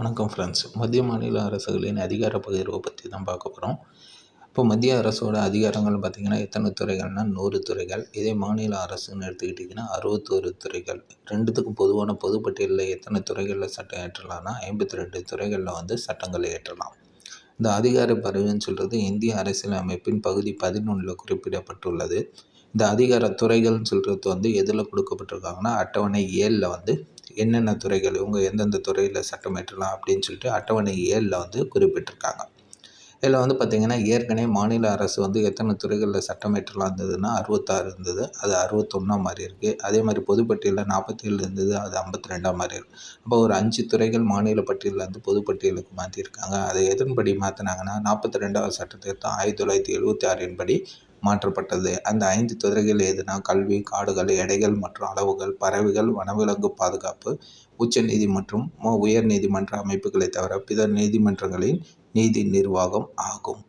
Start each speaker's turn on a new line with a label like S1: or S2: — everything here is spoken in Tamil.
S1: வணக்கம் ஃப்ரெண்ட்ஸ் மத்திய மாநில அரசுகளின் அதிகார பகிர்வை பற்றி தான் பார்க்க போகிறோம் இப்போ மத்திய அரசோட அதிகாரங்கள் பார்த்திங்கன்னா எத்தனை துறைகள்னால் நூறு துறைகள். இதே மாநில அரசுன்னு எடுத்துக்கிட்டிங்கன்னா அறுபத்தோரு துறைகள். ரெண்டுத்துக்கும் பொதுவான பொதுப்பட்டியலில் எத்தனை துறைகளில் சட்டம் ஏற்றலாம்னா ஐம்பத்தி ரெண்டு துறைகளில் வந்து சட்டங்களை ஏற்றலாம். இந்த அதிகார பரிவுன்னு சொல்கிறது இந்திய அரசியல் அமைப்பின் பகுதி பதினொன்றில் குறிப்பிடப்பட்டுள்ளது. இந்த அதிகார துறைகள்னு சொல்கிறது வந்து எதில் கொடுக்கப்பட்டிருக்காங்கன்னா அட்டவணை ஏழில் வந்து என்னென்ன துறைகள் இவங்க எந்தெந்த துறையில் சட்டம் ஏற்றலாம் அப்படின்னு சொல்லிட்டு அட்டவணை ஏழில் வந்து குறிப்பிட்டிருக்காங்க. இதில் வந்து பார்த்திங்கன்னா ஏற்கனவே மாநில அரசு வந்து எத்தனை துறைகளில் சட்டம் ஏற்றலாம் இருந்ததுன்னா அறுபத்தாறு இருந்தது அது அறுபத்தொன்னாம் மாதிரி இருக்குது அதே மாதிரி பொதுப்பட்டியலில் நாற்பத்தேழு இருந்தது அது ஐம்பத்தி ரெண்டாம் மாதிரி இருக்குது அப்போ ஒரு அஞ்சு துறைகள் மாநில பட்டியலில் வந்து பொதுப்பட்டியலுக்கு மாற்றிருக்காங்க அதை எதன்படி மாற்றினாங்கன்னா நாற்பத்தி ரெண்டாவது சட்டத்திருத்தம் ஆயிரத்தி தொள்ளாயிரத்தி எழுபத்தி ஆறின் படி மாற்றப்பட்டது. அந்த ஐந்து துறைகள் எதுனா கல்வி காடுகள் எடைகள் மற்றும் அளவுகள் பறவைகள் வனவிலங்கு பாதுகாப்பு உச்சநீதி மற்றும் உயர் நீதிமன்ற அமைப்புகளை தவிர பிற நீதிமன்றங்களின் நீதி நிர்வாகம் ஆகும்.